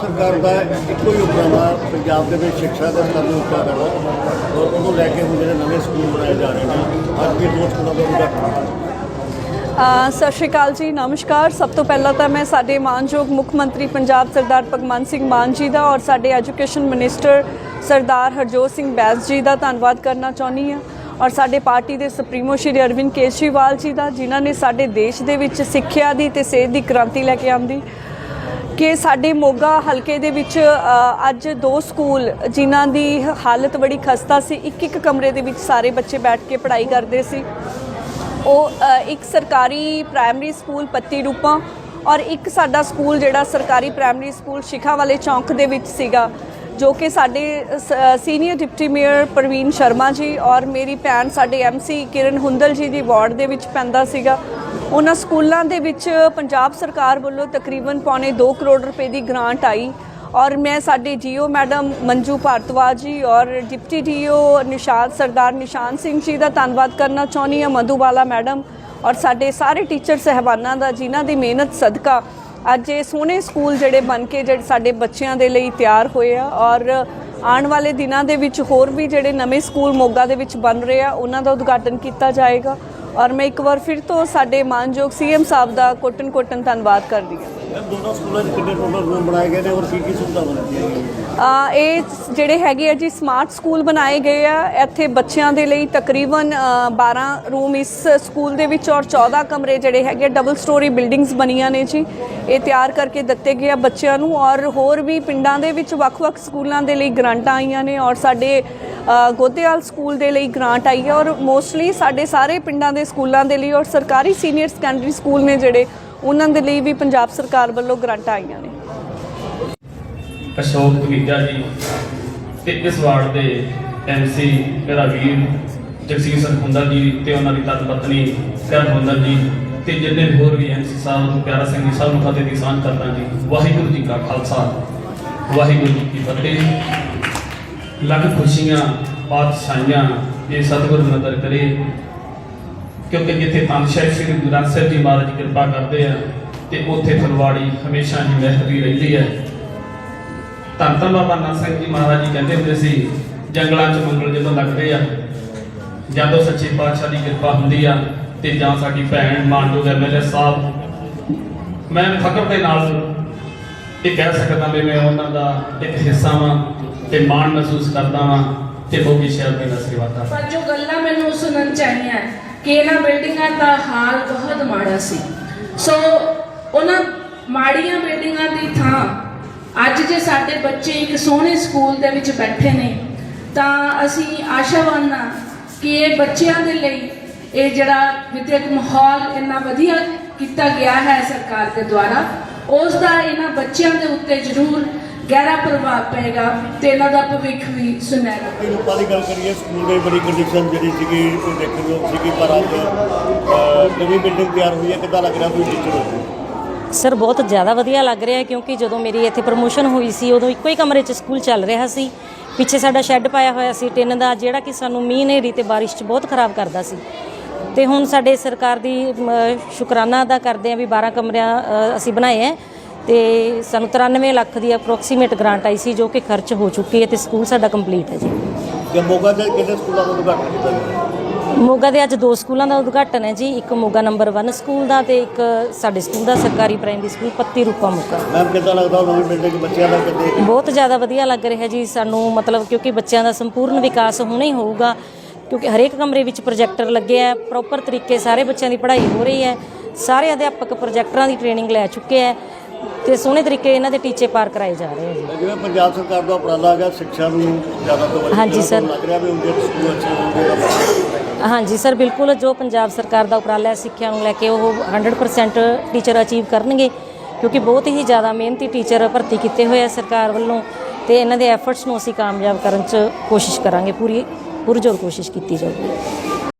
ਸਰਕਾਰ ਦਾ ਇੱਕੋ ਹੀ ਉਪਰਾਲਾ ਪੰਜਾਬ ਦੇ ਵਿੱਚ ਸਿੱਖਿਆ ਦਾ ਸਤਰ ਨੂੰ ਉੱਚਾ ਕਰਨਾ ਔਰ ਉਹਨੂੰ ਲੈ ਕੇ ਹੁਣ ਜਿਹੜੇ ਨਵੇਂ ਸਕੂਲ ਬਣਾਏ ਜਾ ਰਹੇ ਨੇ, ਅੱਜ ਦੇ ਦੋ ਸਕੂਲਾਂ ਦਾ ਉਦਘਾਟਨ ਸਤਿ ਸ਼੍ਰੀ ਅਕਾਲ ਜੀ, ਨਮਸਕਾਰ। ਸਭ ਤੋਂ ਪਹਿਲਾਂ ਤਾਂ ਮੈਂ ਸਾਡੇ ਮਾਨਯੋਗ ਮੁੱਖ ਮੰਤਰੀ ਪੰਜਾਬ ਸਰਦਾਰ ਭਗਵੰਤ ਸਿੰਘ ਮਾਨ ਜੀ ਦਾ ਔਰ ਸਾਡੇ ਐਜੂਕੇਸ਼ਨ ਮਿਨਿਸਟਰ ਸਰਦਾਰ ਹਰਜੋਤ ਸਿੰਘ ਬੈਂਸ ਜੀ ਦਾ ਧੰਨਵਾਦ ਕਰਨਾ ਚਾਹੁੰਦੀ ਹਾਂ। ਔਰ ਸਾਡੇ ਪਾਰਟੀ ਦੇ ਸੁਪਰੀਮੋ ਸ਼੍ਰੀ ਅਰਵਿੰਦ ਕੇਜਰੀਵਾਲ ਜੀ ਦਾ, ਜਿਨ੍ਹਾਂ ਨੇ ਸਾਡੇ ਦੇਸ਼ ਦੇ ਵਿੱਚ ਸਿੱਖਿਆ ਦੀ ਤੇ ਸਿਹਤ ਦੀ ਕ੍ਰਾਂਤੀ ਲੈ ਕੇ ਆਂਦੀ ਕਿ ਸਾਡੇ ਮੋਗਾ ਹਲਕੇ ਦੇ ਵਿੱਚ ਅੱਜ ਦੋ ਸਕੂਲ ਜਿਨ੍ਹਾਂ ਦੀ ਹਾਲਤ ਬੜੀ ਖਸਤਾ ਸੀ, ਇੱਕ ਇੱਕ ਕਮਰੇ ਦੇ ਵਿੱਚ ਸਾਰੇ ਬੱਚੇ ਬੈਠ ਕੇ ਪੜ੍ਹਾਈ ਕਰਦੇ ਸੀ। ਉਹ ਇੱਕ ਸਰਕਾਰੀ ਪ੍ਰਾਇਮਰੀ ਸਕੂਲ ਪੱਤੀ ਰੂਪਾਂ ਔਰ ਇੱਕ ਸਾਡਾ ਸਕੂਲ ਜਿਹੜਾ ਸਰਕਾਰੀ ਪ੍ਰਾਇਮਰੀ ਸਕੂਲ ਸ਼ਿਖਾ ਵਾਲੇ ਚੌਂਕ ਦੇ ਵਿੱਚ ਸੀਗਾ, ਜੋ ਕਿ ਸਾਡੇ senior deputy mayor Parveen Sharma ji ਔਰ ਮੇਰੀ ਭੈਣ ਸਾਡੇ ਐਮਸੀ ਕਿਰਨ ਹੁੰਦਲ ਜੀ ਦੀ ਵਾਰਡ ਦੇ ਵਿੱਚ ਪੈਂਦਾ ਸੀਗਾ। ਉਹਨਾਂ ਸਕੂਲਾਂ ਦੇ ਵਿੱਚ ਪੰਜਾਬ ਸਰਕਾਰ ਵੱਲੋਂ ਤਕਰੀਬਨ ਪੌਣੇ 2 ਕਰੋੜ ਰੁਪਏ ਦੀ ਗ੍ਰਾਂਟ ਆਈ ਔਰ ਮੈਂ ਸਾਡੇ ਜੀਓ ਮੈਡਮ ਮੰਜੂ ਭਾਰਤਵਾਜ ਜੀ ਔਰ ਡਿਪਟੀ ਡੀਓ ਨਿਸ਼ਾਦ ਸਰਦਾਰ ਨਿਸ਼ਾਨ ਸਿੰਘ ਜੀ ਦਾ ਧੰਨਵਾਦ ਕਰਨਾ ਚਾਹੁੰਦੀ ਹਾਂ ਮਧੂਬਾਲਾ ਮੈਡਮ ਔਰ ਸਾਡੇ ਸਾਰੇ ਟੀਚਰ ਸਹਿਬਾਨਾਂ ਦਾ ਜਿਨ੍ਹਾਂ ਦੀ ਮਿਹਨਤ ਸਦਕਾ ਅੱਜ ਇਹ ਸੋਹਣੇ ਸਕੂਲ ਜਿਹੜੇ ਬਣ ਕੇ ਜਿਹੜੇ ਸਾਡੇ ਬੱਚਿਆਂ ਦੇ ਲਈ ਤਿਆਰ ਹੋਏ ਆ ਔਰ ਆਉਣ ਵਾਲੇ ਦਿਨਾਂ ਦੇ ਵਿੱਚ ਹੋਰ ਵੀ ਜਿਹੜੇ ਨਵੇਂ ਸਕੂਲ ਮੋਗਾ ਦੇ ਵਿੱਚ ਬਣ ਰਹੇ ਆ, ਉਹਨਾਂ ਦਾ ਉਦਘਾਟਨ ਕੀਤਾ ਜਾਏਗਾ। ਔਰ ਮੈਂ ਇੱਕ ਵਾਰ ਫਿਰ ਤੋਂ ਸਾਡੇ ਮਾਨਯੋਗ ਸੀਐਮ ਸਾਹਿਬ ਦਾ ਕੋਟਨ ਕੋਟਨ ਧੰਨਵਾਦ ਕਰਦੀ ਹਾਂ। ਦੋਨਾਂ ਸਕੂਲਾਂ 'ਚ ਕਿੰਨੇ ਟੋਟਲ ਰੂਮ ਬਣਾਏ ਗਏ ਨੇ ਔਰ ਕੀ ਕੀ ਸੁਵਿਧਾਵਾਂ ਦਿੱਤੀਆਂ ਗਈਆਂ ਅ, ਇਹ ਜਿਹੜੇ ਹੈਗੇ ਆ ਜੀ ਸਮਾਰਟ ਸਕੂਲ ਬਣਾਏ ਗਏ ਆ ਇੱਥੇ ਬੱਚਿਆਂ ਦੇ ਲਈ ਤਕਰੀਬਨ ਅ, 12 ਰੂਮ ਇਸ ਸਕੂਲ ਦੇ ਵਿੱਚ ਔਰ 14 ਕਮਰੇ ਜਿਹੜੇ ਹੈਗੇ ਡਬਲ ਸਟੋਰੀ ਬਿਲਡਿੰਗਸ ਬਣੀਆਂ ਨੇ ਜੀ। ਇਹ ਤਿਆਰ ਕਰਕੇ ਦਿੱਤੇ ਗਏ ਆ ਬੱਚਿਆਂ ਨੂੰ ਔਰ ਹੋਰ ਵੀ ਪਿੰਡਾਂ ਦੇ ਵਿੱਚ ਵੱਖ-ਵੱਖ ਸਕੂਲਾਂ ਦੇ ਲਈ ਗ੍ਰਾਂਟਾਂ ਆਈਆਂ ਨੇ ਔਰ ਸਾਡੇ ਅ, ਗੋਤੇਵਾਲ ਸਕੂਲ ਦੇ ਲਈ ਗ੍ਰਾਂਟ ਆਈ ਹੈ ਔਰ ਮੋਸਟਲੀ ਸਾਡੇ ਸਾਰੇ ਪਿੰਡਾਂ ਦੇ ਸਕੂਲਾਂ ਦੇ ਲਈ ਔਰ ਸਰਕਾਰੀ ਸੀਨੀਅਰ ਸੈਕੰਡਰੀ ਸਕੂਲ ਨੇ ਜਿਹੜੇ ਉਹਨਾਂ ਦੇ ਲਈ ਵੀ ਪੰਜਾਬ ਸਰਕਾਰ ਵੱਲੋਂ ਗ੍ਰਾਂਟਾਂ ਆਈਆਂ ਨੇ। ਅਸ਼ੋਕ ਤਵੀਜਾ ਜੀ ਤੇ ਇਸ ਵਾਰਡ ਦੇ ਐਮਸੀ ਮੇਰਾ ਵੀਰ ਜਗਸੀਰ ਸਰਖੁੰਦਰ ਜੀ ਤੇ ਉਹਨਾਂ ਦੀ ਤਤ ਪਤਨੀ ਕਰਨ ਹੁੰਦਰ ਜੀ ਤੇ ਜਿੰਨੇ ਹੋਰ ਵੀ ਐਮਸੀ ਸਾਹਿਬ ਪਿਆਰਾ ਸਿੰਘ ਜੀ ਸਭ ਨੂੰ ਫਤਿਹ ਦੀ ਸਾਂਝ ਕਰਦਾ ਜੀ। ਵਾਹਿਗੁਰੂ ਜੀ ਕਾ ਖਾਲਸਾ। ਵਾਹਿਗੁਰੂ ਜੀ ਕੀ ਫਤਿਹ ਲੱਖ ਖੁਸ਼ੀਆਂ, ਪਾਤਸ਼ਾਹੀਆਂ ਇਹ ਸਤਿਗੁਰ ਨਦਰ ਕਰੇ। ਕਿਉਂਕਿ ਜਿੱਥੇ ਤਨਸ਼ਾਹ ਸ੍ਰੀ ਗੁਰੂ ਗ੍ਰੰਥ ਸਾਹਿਬ ਜੀ ਮਹਾਰਾਜ ਜੀ ਕਿਰਪਾ ਕਰਦੇ ਆ, ਤੇ ਉੱਥੇ ਫੁਲਵਾੜੀ ਹਮੇਸ਼ਾ ਹੀ ਮਹਿਤਰੀ ਰਹਿੰਦੀ ਹੈ। ਧੰਨ ਧੰਨ ਬਾਬਾ ਨਾਨਕ ਸਿੰਘ ਜੀ ਮਹਾਰਾਜ ਜੀ ਕਹਿੰਦੇ ਹੁੰਦੇ ਸੀ, ਜੰਗਲਾਂ 'ਚ ਮੰਗਲ ਜਦੋਂ ਲੱਗਦੇ ਆ, ਜਦੋਂ ਸੱਚੇ ਪਾਤਸ਼ਾਹ ਦੀ ਕਿਰਪਾ ਹੁੰਦੀ ਆ, ਤੇ ਜਾਂ ਸਾਡੀ ਭੈਣ ਮਾਨਯੋਗ ਐਮਐਲਏ ਸਾਹਿਬ, ਮੈਂ ਫਕਰ ਦੇ ਨਾਲ ਇਹ ਕਹਿ ਸਕਦਾ ਵੀ ਮੈਂ ਉਹਨਾਂ ਦਾ ਇੱਕ ਹਿੱਸਾ ਵਾਂ, ਤੇ ਮਾਣ ਮਹਿਸੂਸ ਕਰਦਾ ਵਾਂ, ਤੇ ਮੋਗੀ ਸ਼ਹਿਰ ਦੇ ਦਾ ਸੇਵਾਦਾਰ ਪਰ ਜੋ ਗੱਲਾਂ ਮੈਨੂੰ ਸੁਣਨ ਚਾਹੀਆਂ ਕਿ ਇਹਨਾਂ ਬਿਲਡਿੰਗਾਂ ਦਾ ਹਾਲ ਬਹੁਤ ਮਾੜਾ ਸੀ। ਸੋ ਉਹਨਾਂ ਮਾੜੀਆਂ ਬਿਲਡਿੰਗਾਂ ਦੀ ਥਾਂ, ਅੱਜ ਜੇ ਸਾਡੇ ਬੱਚੇ ਇੱਕ ਸੋਹਣੇ ਸਕੂਲ ਦੇ ਵਿੱਚ ਬੈਠੇ ਨੇ, ਤਾਂ ਅਸੀਂ ਆਸ਼ਾਵਾਨ ਹਾਂ ਕਿ ਇਹ ਬੱਚਿਆਂ ਦੇ ਲਈ ਇਹ ਜਿਹੜਾ ਵਿਦਿਅਕ ਮਾਹੌਲ ਇੰਨਾ ਵਧੀਆ ਕੀਤਾ ਗਿਆ ਹੈ ਸਰਕਾਰ ਦੇ ਦੁਆਰਾ, ਉਸ ਦਾ ਇਹਨਾਂ ਬੱਚਿਆਂ ਦੇ ਉੱਤੇ ਜ਼ਰੂਰ ਗਹਿਰਾ ਪ੍ਰਭਾਵ ਪਏਗਾ ਤੇ ਇਹਨਾਂ ਦਾ ਭਵਿੱਖ ਵੀ ਸੁਨਹਿਰਾ ਰੂਪਾਂ ਦੀ ਗੱਲ ਕਰੀਏ ਸਕੂਲ ਦੀ ਬੜੀ ਕੰਡੀਸ਼ਨ ਜਿਹੜੀ ਸੀਗੀ ਕੋਈ ਦੇਖਣ ਯੋਗ ਸੀਗੀ ਪਰ ਅੱਜ ਨਵੀਂ ਬਿਲਡਿੰਗ ਤਿਆਰ ਹੋਈ ਹੈ ਕਿੱਦਾਂ ਲੱਗ ਰਿਹਾ ਕੋਈ ਟੀਚਰ ਹੋ ਸਰ ਬਹੁਤ ਜ਼ਿਆਦਾ ਵਧੀਆ ਲੱਗ ਰਿਹਾ ਹੈ ਕਿਉਂਕਿ ਜਦੋਂ ਮੇਰੀ ਇੱਥੇ ਪ੍ਰਮੋਸ਼ਨ ਹੋਈ ਸੀ ਉਦੋਂ ਇੱਕੋ ਹੀ ਕਮਰੇ 'ਚ ਸਕੂਲ ਚੱਲ ਰਿਹਾ ਸੀ। ਪਿੱਛੇ ਸਾਡਾ ਸ਼ੈੱਡ ਪਾਇਆ ਹੋਇਆ ਸੀ ਟਿਨ ਦਾ ਜਿਹੜਾ ਕਿ ਸਾਨੂੰ ਮੀਂਹ ਹਨੇਰੀ ਤੇ ਬਾਰਿਸ਼ 'ਚ ਬਹੁਤ ਖਰਾਬ ਕਰਦਾ ਸੀ। ਤੇ ਹੁਣ ਸਾਡੇ ਸਰਕਾਰ ਦੀ ਸ਼ੁਕਰਾਨਾ ਅਦਾ ਕਰਦੇ ਆ ਵੀ 12 ਕਮਰਿਆਂ ਅਸੀਂ ਬਣਾਏ ਹੈ। ਤੇ ਸਾਨੂੰ 93 ਲੱਖ ਦੀ ਅਪਰੋਕਸੀਮੇਟ ਗ੍ਰਾਂਟ ਆਈ ਸੀ ਜੋ ਕਿ ਖਰਚ ਹੋ ਚੁੱਕੀ ਹੈ ਤੇ ਸਕੂਲ ਸਾਡਾ ਕੰਪਲੀਟ ਹੈ ਜੀ। ਤੇ ਮੋਗਾ ਦੇ ਕਿੰਨੇ ਸਕੂਲਾਂ ਦਾ ਉਦਘਾਟਨ ਕੀਤਾ ਗਿਆ? ਮੋਗਾ ਦੇ ਅੱਜ ਦੋ ਸਕੂਲਾਂ ਦਾ ਉਦਘਾਟਨ ਹੈ ਜੀ ਇੱਕ ਮੋਗਾ ਨੰਬਰ 1 ਸਕੂਲ ਦਾ ਤੇ ਇੱਕ ਸਾਡੇ ਸਕੂਲ ਦਾ ਸਰਕਾਰੀ ਪ੍ਰਾਇਮਰੀ ਸਕੂਲ ਪੱਤੀ ਰੂਪਾ ਮੋਗਾ। ਮੈਮ ਕਿੱਦਾਂ ਲੱਗਦਾ ਉਹ ਨਵੀਂ ਬਿਲਡਿੰਗ ਬੱਚਿਆਂ ਦਾ ਕਿਤੇ ਬਹੁਤ ਜ਼ਿਆਦਾ ਵਧੀਆ ਲੱਗ ਰਿਹਾ ਜੀ ਸਾਨੂੰ ਮਤਲਬ ਕਿਉਂਕਿ ਬੱਚਿਆਂ ਦਾ ਸੰਪੂਰਨ ਵਿਕਾਸ ਹੁਣੇ ਹੀ ਹੋਊਗਾ ਕਿਉਂਕਿ ਹਰੇਕ ਕਮਰੇ ਵਿੱਚ ਪ੍ਰੋਜੈਕਟਰ ਲੱਗੇ ਆ ਪ੍ਰੋਪਰ ਤਰੀਕੇ ਸਾਰੇ ਬੱਚਿਆਂ ਦੀ ਪੜ੍ਹਾਈ ਹੋ ਰਹੀ ਹੈ ਸਾਰੇ ਅਧਿਆਪਕ ਪ੍ਰੋਜੈਕਟਰਾਂ ਦੀ ਟ੍ਰੇਨਿੰਗ ਲੈ ਚੁੱਕੇ ਆ ਤੇ ਸੋਹਣੇ ਤਰੀਕੇ ਇਹਨਾਂ ਦੇ ਟੀਚੇ ਪਾਰ ਕਰਾਏ ਜਾ ਰਹੇ ਆ ਜੀ। ਜਿਵੇਂ ਪੰਜਾਬ ਸਰਕਾਰ ਦਾ ਉਪਰਾਲਾ ਹੈਗਾ ਸਿੱਖਿਆ ਨੂੰ ਜ਼ਿਆਦਾ ਤੋਂ ਵੱਧ ਹਾਂਜੀ ਸਰ। ਲੱਗ ਰਿਹਾ ਵੀ ਉਹਦੇ ਸਕੂਲ ਅੱਛੇ ਹੋਣਗੇ ਹਾਂਜੀ ਸਰ ਬਿਲਕੁਲ ਜੋ ਪੰਜਾਬ ਸਰਕਾਰ ਦਾ ਉਪਰਾਲਾ ਹੈ ਸਿੱਖਿਆ ਨੂੰ ਲੈ ਕੇ ਉਹ 100% ਟੀਚਰ ਅਚੀਵ ਕਰਨਗੇ ਕਿਉਂਕਿ ਬਹੁਤ ਹੀ ਜ਼ਿਆਦਾ ਮਿਹਨਤੀ ਟੀਚਰ ਭਰਤੀ ਕੀਤੇ ਹੋਏ ਆ ਸਰਕਾਰ ਵੱਲੋਂ ਤੇ ਇਹਨਾਂ ਦੇ ਐਫਰਟਸ ਨੂੰ ਅਸੀਂ ਕਾਮਯਾਬ ਕਰਨ 'ਚ ਕੋਸ਼ਿਸ਼ ਕਰਾਂਗੇ ਪੂਰੀ ਪੁਰਜੋਰ ਕੋਸ਼ਿਸ਼ ਕੀਤੀ ਜਾਊਗੀ।